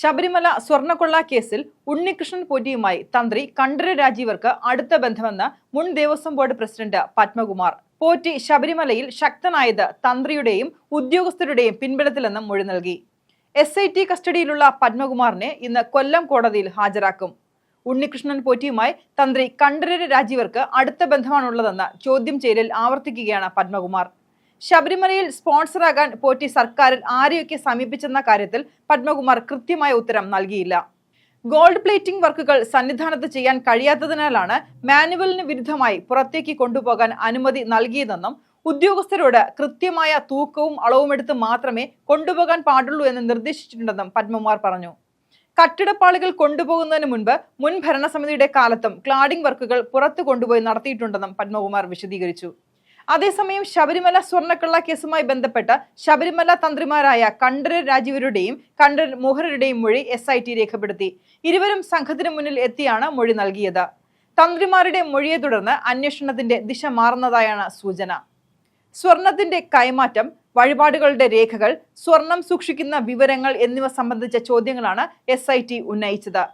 ശബരിമല സ്വർണക്കൊള്ള കേസിൽ ഉണ്ണികൃഷ്ണൻ പോറ്റിയുമായി തന്ത്രി കണ്ഠര രാജീവർക്ക് അടുത്ത ബന്ധമെന്ന് മുൻ ദേവസ്വം ബോർഡ് പ്രസിഡന്റ് പത്മകുമാർ. പോറ്റി ശബരിമലയിൽ ശക്തനായത് തന്ത്രിയുടെയും ഉദ്യോഗസ്ഥരുടെയും പിൻബലത്തിലെന്നും മൊഴി നൽകി. എസ് ഐ ടി കസ്റ്റഡിയിലുള്ള പത്മകുമാറിനെ ഇന്ന് കൊല്ലം കോടതിയിൽ ഹാജരാക്കും. ഉണ്ണികൃഷ്ണൻ പോറ്റിയുമായി തന്ത്രി കണ്ഠരര് രാജീവർക്ക് അടുത്ത ബന്ധമാണുള്ളതെന്ന് ചോദ്യം ചെയ്യലിൽ ആവർത്തിക്കുകയാണ് പത്മകുമാർ. ശബരിമലയിൽ സ്പോൺസറാകാൻ പോറ്റി സർക്കാരിൽ ആരെയൊക്കെ സമീപിച്ചെന്ന കാര്യത്തിൽ പത്മകുമാർ കൃത്യമായ ഉത്തരം നൽകിയില്ല. ഗോൾഡ് പ്ലേറ്റിംഗ് വർക്കുകൾ സന്നിധാനത്ത് ചെയ്യാൻ കഴിയാത്തതിനാലാണ് മാനുവലിന് വിരുദ്ധമായി പുറത്തേക്ക് കൊണ്ടുപോകാൻ അനുമതി നൽകിയതെന്നും ഉദ്യോഗസ്ഥരോട് കൃത്യമായ തൂക്കവും അളവുമെടുത്ത് മാത്രമേ കൊണ്ടുപോകാൻ പാടുള്ളൂ എന്ന് നിർദ്ദേശിച്ചിട്ടുണ്ടെന്നും പത്മകുമാർ പറഞ്ഞു. കട്ടിടപ്പാളികൾ കൊണ്ടുപോകുന്നതിന് മുൻപ് മുൻ ഭരണസമിതിയുടെ കാലത്തും ക്ലാഡിംഗ് വർക്കുകൾ പുറത്തു കൊണ്ടുപോയി നടത്തിയിട്ടുണ്ടെന്നും പത്മകുമാർ വിശദീകരിച്ചു. അതേസമയം ശബരിമല സ്വർണക്കള്ള കേസുമായി ബന്ധപ്പെട്ട് ശബരിമല തന്ത്രിമാരായ കണ്ഠരർ രാജീവരുടെയും കണ്ഠരർ മോഹനരുടെയും മൊഴി എസ് ഐ ടി രേഖപ്പെടുത്തി. ഇരുവരും സംഘത്തിനു മുന്നിൽ എത്തിയാണ് മൊഴി നൽകിയത്. തന്ത്രിമാരുടെ മൊഴിയെ തുടർന്ന് അന്വേഷണത്തിന്റെ ദിശ മാറുന്നതായാണ് സൂചന. സ്വർണത്തിന്റെ കൈമാറ്റം വഴിപാടുകളുടെ രേഖകൾ സ്വർണം സൂക്ഷിക്കുന്ന വിവരങ്ങൾ എന്നിവ സംബന്ധിച്ച ചോദ്യങ്ങളാണ് എസ് ഐ ടി ഉന്നയിച്ചത്.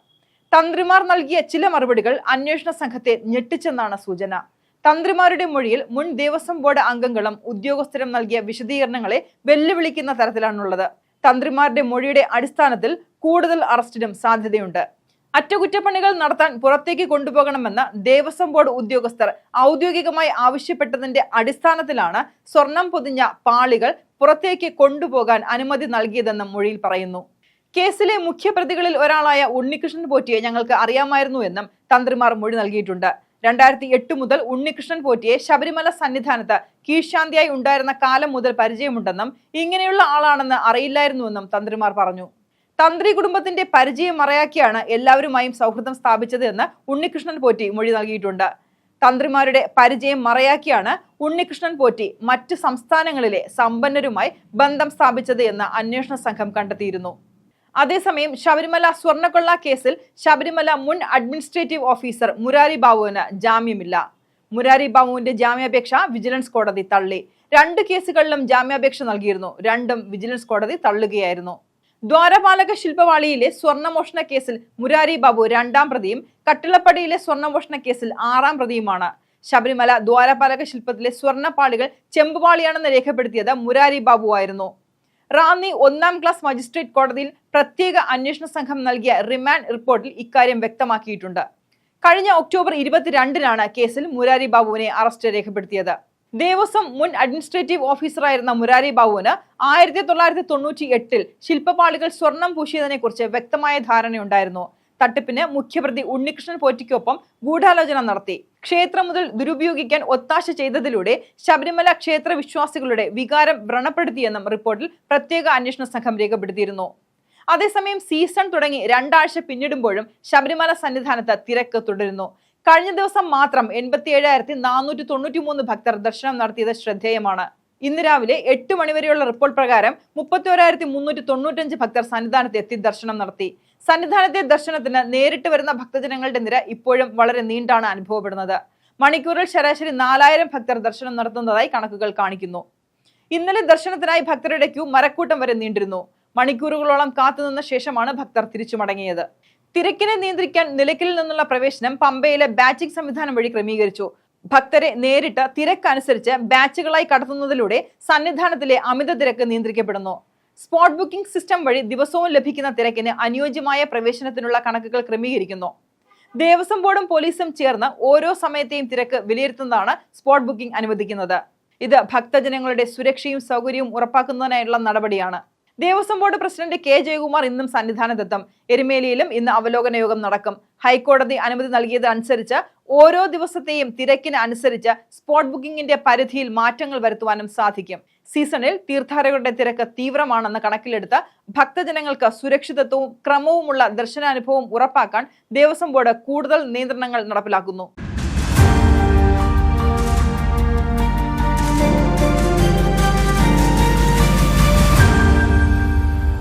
തന്ത്രിമാർ നൽകിയ ചില മറുപടികൾ അന്വേഷണ സംഘത്തെ ഞെട്ടിച്ചെന്നാണ് സൂചന. തന്ത്രിമാരുടെ മൊഴിയിൽ മുൻ ദേവസ്വം ബോർഡ് അംഗങ്ങളും ഉദ്യോഗസ്ഥരും നൽകിയ വിശദീകരണങ്ങളെ വെല്ലുവിളിക്കുന്ന തരത്തിലാണുള്ളത്. തന്ത്രിമാരുടെ മൊഴിയുടെ അടിസ്ഥാനത്തിൽ കൂടുതൽ അറസ്റ്റിനും സാധ്യതയുണ്ട്. അറ്റകുറ്റപ്പണികൾ നടത്താൻ പുറത്തേക്ക് കൊണ്ടുപോകണമെന്ന് ദേവസ്വം ബോർഡ് ഉദ്യോഗസ്ഥർ ഔദ്യോഗികമായി ആവശ്യപ്പെട്ടതിന്റെ അടിസ്ഥാനത്തിലാണ് സ്വർണം പൊതിഞ്ഞ പാളികൾ പുറത്തേക്ക് കൊണ്ടുപോകാൻ അനുമതി നൽകിയതെന്നും മൊഴിയിൽ പറയുന്നു. കേസിലെ മുഖ്യപ്രതികളിൽ ഒരാളായ ഉണ്ണികൃഷ്ണൻ പോറ്റിയെ ഞങ്ങൾക്ക് അറിയാമായിരുന്നു എന്നും തന്ത്രിമാർ മൊഴി നൽകിയിട്ടുണ്ട്. രണ്ടായിരത്തി എട്ട് മുതൽ ഉണ്ണികൃഷ്ണൻ പോറ്റിയെ ശബരിമല സന്നിധാനത്ത് കീഴ്ശാന്തിയായി ഉണ്ടായിരുന്ന കാലം മുതൽ പരിചയമുണ്ടെന്നും ഇങ്ങനെയുള്ള ആളാണെന്ന് അറിയില്ലായിരുന്നുവെന്നും തന്ത്രിമാർ പറഞ്ഞു. തന്ത്രി കുടുംബത്തിന്റെ പരിചയം മറയാക്കിയാണ് എല്ലാവരുമായും സൗഹൃദം സ്ഥാപിച്ചത് എന്ന് ഉണ്ണികൃഷ്ണൻ പോറ്റി മൊഴി നൽകിയിട്ടുണ്ട്. തന്ത്രിമാരുടെ പരിചയം മറയാക്കിയാണ് ഉണ്ണികൃഷ്ണൻ പോറ്റി മറ്റ് സംസ്ഥാനങ്ങളിലെ സമ്പന്നരുമായി ബന്ധം സ്ഥാപിച്ചത് എന്ന് അന്വേഷണ സംഘം കണ്ടെത്തിയിരുന്നു. അതേസമയം ശബരിമല സ്വർണക്കൊള്ള കേസിൽ ശബരിമല മുൻ അഡ്മിനിസ്ട്രേറ്റീവ് ഓഫീസർ മുരാരി ബാബുവിന് ജാമ്യമില്ല. മുരാരി ബാബുവിന്റെ ജാമ്യാപേക്ഷ വിജിലൻസ് കോടതി തള്ളി. രണ്ട് കേസുകളിലും ജാമ്യാപേക്ഷ നൽകിയിരുന്നു. രണ്ടും വിജിലൻസ് കോടതി തള്ളുകയായിരുന്നു. ദ്വാരപാലക ശില്പവാളിയിലെ സ്വർണമോഷണ കേസിൽ മുരാരി ബാബു രണ്ടാം പ്രതിയും കട്ടിളപ്പടിയിലെ സ്വർണമോഷണ കേസിൽ ആറാം പ്രതിയുമാണ്. ശബരിമല ദ്വാരപാലക ശില്പത്തിലെ സ്വർണപ്പാളികൾ ചെമ്പുപാളിയാണെന്ന് രേഖപ്പെടുത്തിയത് മുരാരി ബാബു ആയിരുന്നു റാന്നി ഒന്നാം ക്ലാസ് മജിസ്ട്രേറ്റ് കോടതിയിൽ പ്രത്യേക അന്വേഷണ സംഘം നൽകിയ റിമാൻഡ് റിപ്പോർട്ടിൽ ഇക്കാര്യം വ്യക്തമാക്കിയിട്ടുണ്ട്. കഴിഞ്ഞ ഒക്ടോബർ ഇരുപത്തിരണ്ടിനാണ് കേസിൽ മുരാരി ബാബുവിനെ അറസ്റ്റ് രേഖപ്പെടുത്തിയത്. ദേവസ്വം മുൻ അഡ്മിനിസ്ട്രേറ്റീവ് ഓഫീസറായിരുന്ന മുരാരി ബാബുവിന് ആയിരത്തി തൊള്ളായിരത്തി തൊണ്ണൂറ്റി എട്ടിൽ ശില്പപാളികൾ സ്വർണം പൂശിയതിനെ കുറിച്ച് വ്യക്തമായ ധാരണയുണ്ടായിരുന്നു. തട്ടിപ്പിന് മുഖ്യപ്രതി ഉണ്ണികൃഷ്ണൻ പോറ്റിക്കൊപ്പം ഗൂഢാലോചന നടത്തി. ക്ഷേത്രം മുതൽ ദുരുപയോഗിക്കാൻ ഒത്താശ ചെയ്തതിലൂടെ ശബരിമല ക്ഷേത്ര വിശ്വാസികളുടെ വികാരം വ്രണപ്പെടുത്തിയെന്നും റിപ്പോർട്ടിൽ പ്രത്യേക അന്വേഷണ സംഘം രേഖപ്പെടുത്തിയിരുന്നു. അതേസമയം സീസൺ തുടങ്ങി രണ്ടാഴ്ച പിന്നിടുമ്പോഴും ശബരിമല സന്നിധാനത്ത് തിരക്ക് തുടരുന്നു. കഴിഞ്ഞ ദിവസം മാത്രം എൺപത്തി ഏഴായിരത്തി നാനൂറ്റി തൊണ്ണൂറ്റി മൂന്ന് ഭക്തർ ദർശനം നടത്തിയത് ശ്രദ്ധേയമാണ്. ഇന്ന് രാവിലെ എട്ട് മണിവരെയുള്ള റിപ്പോർട്ട് പ്രകാരം മുപ്പത്തി ഒരായിരത്തി മുന്നൂറ്റി തൊണ്ണൂറ്റഞ്ച് ഭക്തർ സന്നിധാനത്ത് എത്തി ദർശനം നടത്തി. സന്നിധാനത്തെ ദർശനത്തിന് നേരിട്ട് വരുന്ന ഭക്തജനങ്ങളുടെ നിര ഇപ്പോഴും വളരെ നീണ്ടാണ് അനുഭവപ്പെടുന്നത്. മണിക്കൂറിൽ ശരാശരി നാലായിരം ഭക്തർ ദർശനം നടത്തുന്നതായി കണക്കുകൾ കാണിക്കുന്നു. ഇന്നലെ ദർശനത്തിനായി ഭക്തരുടെ ക്യൂ മരക്കൂട്ടം വരെ നീണ്ടിരുന്നു. മണിക്കൂറുകളോളം കാത്തുനിന്ന ശേഷമാണ് ഭക്തർ തിരിച്ചു മടങ്ങിയത് തിരക്കിനെ നിയന്ത്രിക്കാൻ നിലയ്ക്കലിൽ നിന്നുള്ള പ്രവേശനം പമ്പയിലെ ബാച്ചിംഗ് സംവിധാനം വഴി ക്രമീകരിച്ചു. ഭക്തരെ നേരിട്ട് തിരക്കനുസരിച്ച് ബാച്ചുകളായി കടത്തുന്നതിലൂടെ സന്നിധാനത്തിലെ അമിത തിരക്ക് നിയന്ത്രിക്കപ്പെടുന്നു. സ്പോട്ട് ബുക്കിംഗ് സിസ്റ്റം വഴി ദിവസവും ലഭിക്കുന്ന തിരക്കിന് അനുയോജ്യമായ പ്രവേശനത്തിനുള്ള കണക്കുകൾ ക്രമീകരിക്കുന്നു. ദേവസ്വം ബോർഡും പോലീസും ചേർന്ന് ഓരോ സമയത്തെയും തിരക്ക് വിലയിരുത്തുന്നതാണ് സ്പോട്ട് ബുക്കിംഗ് അനുവദിക്കുന്നത്. ഇത് ഭക്തജനങ്ങളുടെ സുരക്ഷയും സൗകര്യവും ഉറപ്പാക്കുന്നതിനായുള്ള നടപടിയാണ്. Devaswom board president K Jayakumar ഇന്നും സന്നിധാനത്തെത്തും. എരുമേലിയിലും ഇന്ന് അവലോകന യോഗം നടക്കും. ഹൈക്കോടതി അനുമതി നൽകിയത് അനുസരിച്ച് ഓരോ ദിവസത്തെയും തിരക്കിന് അനുസരിച്ച് സ്പോട്ട് ബുക്കിംഗിന്റെ പരിധിയിൽ മാറ്റങ്ങൾ വരുത്തുവാനും സാധിക്കും. സീസണിൽ തീർത്ഥാടകരുടെ തിരക്ക് തീവ്രമാണെന്ന് കണക്കിലെടുത്ത് ഭക്തജനങ്ങൾക്ക് സുരക്ഷിതത്വവും ക്രമവുമുള്ള ദർശനാനുഭവം ഉറപ്പാക്കാൻ ദേവസ്വം ബോർഡ് കൂടുതൽ നിയന്ത്രണങ്ങൾ നടപ്പിലാക്കുന്നു.